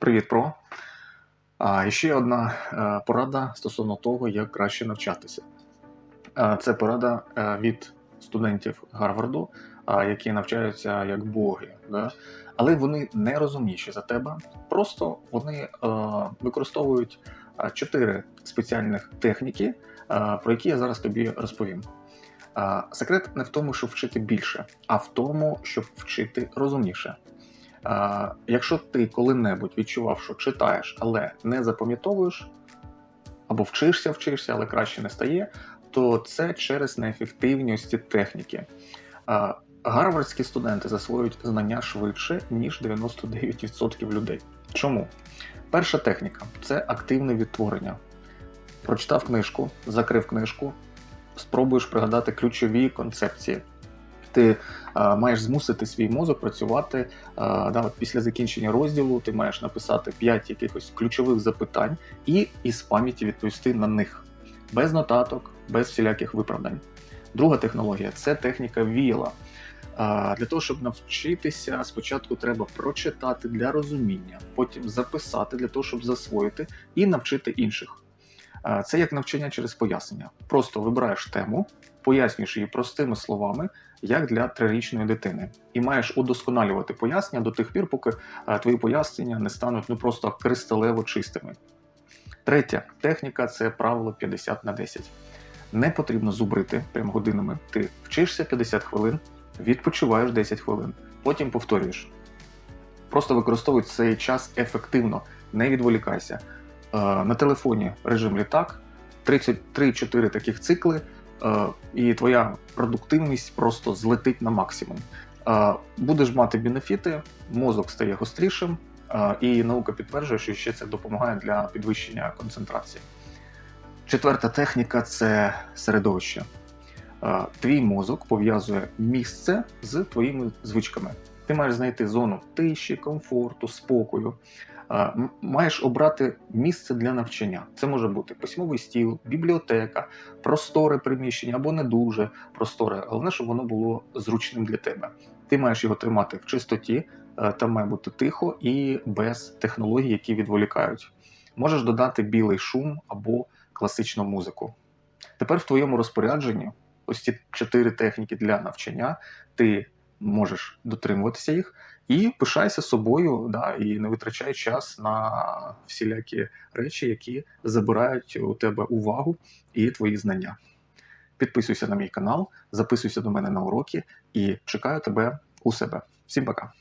Привіт, про. А ще одна е, порада стосовно того, як краще навчатися. Е, Це порада е, від студентів Гарварду, які навчаються як боги. Да? Але вони не розумніші за тебе. Просто вони використовують чотири спеціальних техніки, про які я зараз тобі розповім. Секрет не в тому, щоб вчити більше, а в тому, щоб вчити розумніше. Якщо ти коли-небудь відчував, що читаєш, але не запам'ятовуєш, або вчишся, вчишся, але краще не стає, то це через неефективність техніки. Гарвардські студенти засвоюють знання швидше, ніж 99% людей. Чому? Перша техніка це активне відтворення. Прочитав книжку, закрив книжку, спробуєш пригадати ключові концепції. Ти е, маєш змусити свій мозок працювати е, да, от після закінчення розділу. Ти маєш написати 5 якихось ключових запитань і із пам'яті відповісти на них без нотаток, без всіляких виправдань. Друга технологія це техніка віла. Для того, щоб навчитися, спочатку треба прочитати для розуміння, потім записати для того, щоб засвоїти і навчити інших. Це як навчання через пояснення. Просто вибираєш тему, пояснюєш її простими словами, як для трирічної дитини, і маєш удосконалювати пояснення до тих пір, поки твої пояснення не стануть ну просто кристалево чистими. Третя техніка це правило 50 на 10. Не потрібно зубрити прямо годинами. Ти вчишся 50 хвилин, відпочиваєш 10 хвилин, потім повторюєш. Просто використовуй цей час ефективно, не відволікайся. Е, На телефоні режим літак, 33-4 таких цикли, е, і твоя продуктивність просто злетить на максимум. Е, Будеш мати бенефіти, мозок стає гострішим, і наука підтверджує, що ще це допомагає для підвищення концентрації. Четверта техніка це середовище. Твій мозок пов'язує місце з твоїми звичками. Ти маєш знайти зону тиші, комфорту, спокою. Маєш обрати місце для навчання. Це може бути письмовий стіл, бібліотека, просторе приміщення або не дуже просторе. Головне, щоб воно було зручним для тебе. Ти маєш його тримати в чистоті, е, там має бути тихо і без технологій, які відволікають. Можеш додати білий шум або класичну музику. Тепер в твоєму розпорядженні ось ці чотири техніки для навчання, ти можеш дотримуватися їх і пишайся собою, да, і не витрачай час на всілякі речі, які забирають у тебе увагу і твої знання. Підписуйся на мій канал, записуйся до мене на уроки і чекаю тебе у себе. Всім пока!